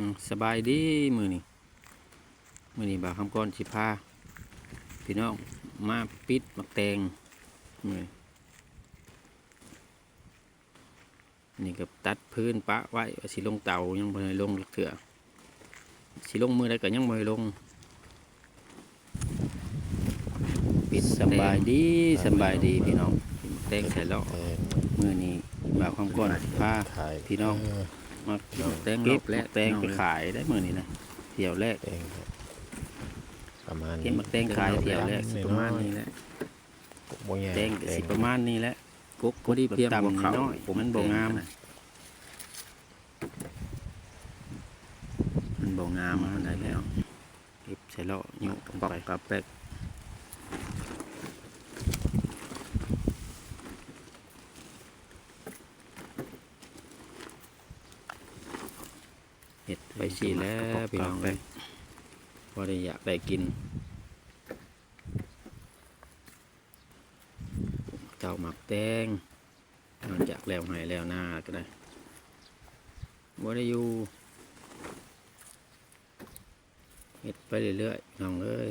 อืมสบายดีมือนี่มือนี่บ่าวคำก้อนสิพาพี่น้องมาปิดมักแตงมือนี้นี่ก็ตัดพื้นปะไว้ว่าสิลงเตายังบ่ได้ลงเถื่อสิลงมือได้ก็ยังบ่ได้ลง ปิดสบายดีสบายดีพี่น้องแตงใส่แล้วเออมือนี้บ่าวคำก้อนสิพาขายพี่น้องเมาแตงรอบและแตงไปขายได้มือนี้นะเที่ยวแรกเองครับประมาณเก็บมาแตงขายเที่ยวแรกสิประมาณนี้แหละบ่ใหญ่แตงก็สิประมาณนี้แหละกุ๊กพอดีเพียงบ่เขาน้อยมันบ่งามมันบ่งามมันได้แล้วเก็บใส่เลาะยุกไปกับแป๊กเห็ดไป สิแล้วพี่น้องเลยพอได้อยากได้กินเจ้าหมักแตงนอกจากแล้วให้แล้วหน้าก็ได้บ่ได้อยู่เฮ็ดไปเรื่อยๆน้องเอ้ย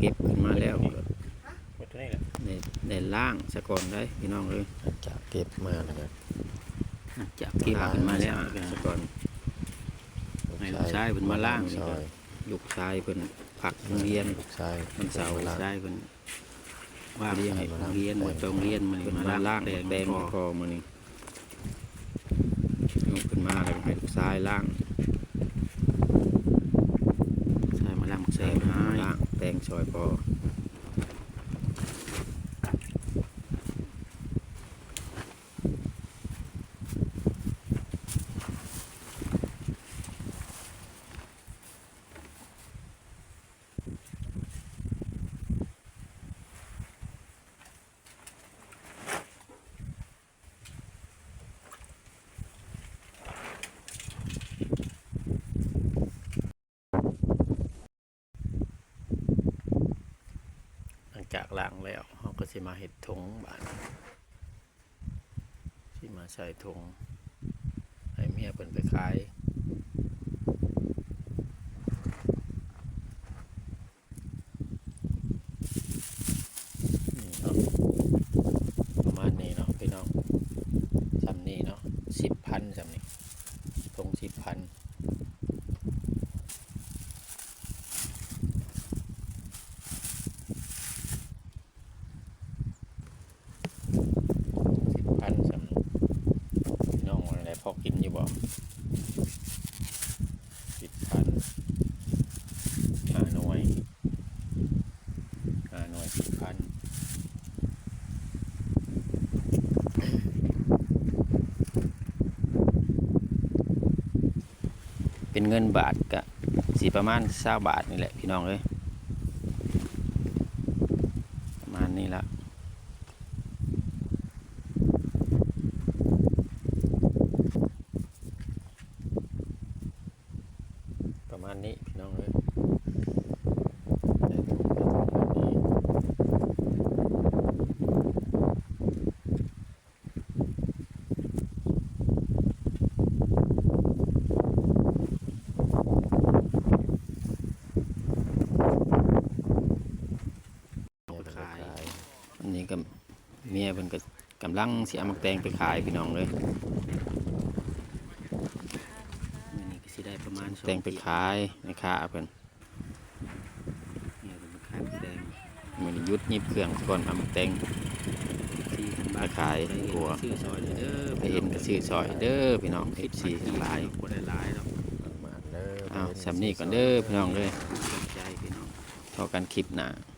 เมื่อเฮ้ยเฮ้ยเฮ้ยจากเก็บขึ้นมาแล้วหมดตัวนี้แหละในในล่างสะก่อนได้พี่น้องเลยหลังจากเก็บมาแล้วก็จากเก็บขึ้นมาแล้วสะก่อนให้ลูกชายเพิ่นมาล้างนี่ซก็อยลูกชายเพิ่นผักโรงเรียนลูกชายวันเสาร์มาล้างชายเพิ่นว่าเรียนให้โรงเรียนหมดโรงเรียนมันมาล่างแดงแดงคอมันนี่ยกขึ้นมาแล้วก็ให้ลูกชายล่างชายมาล่างแซงให้ล่างแปลง ซอยพอ จากล้างแล้วเขาก็สิมาเห็ดถงบานที่มาใส่ถงให้เมียเพิ่นไปขายนี่เนาะประมาณนี้เนาะพี่น้องสำนี้เนาะสิบพันสำนี้ถงสิบพัน สิบพันสำพี่น้องว่าอะไรพอ กินอยู่บ่สิบพันห้าหน่วยห้าหน่วยสิบพันเป็นเงินบาทกะสีประมาณเศร้าบาทนี่แหละพี่น้องเลยประมาณนี้ละ พิ่นก็กำ ลังสิเอามักแตงไปขายพี่น้องเลยมื้อนี้ก็สิได้ประมาณแตงไปขายในค้าเพิ่นเนี่ยเพิ่นมาขายมักแตงมื้อนี้หยุดหยิบเครื่องก่อนเอามักแตงมาขายกลัวซื้อซอยเลยเด้อไปเห็นก็ซื้อซอยเด้อพี่น้อง FC ทั้งหลายบ่ได้หลายหรอกมาเด้ออ้าวสำนี้ก่อนเด้อพี่น้องเด้อใจพี่น้องพอกันคลิปหน้าส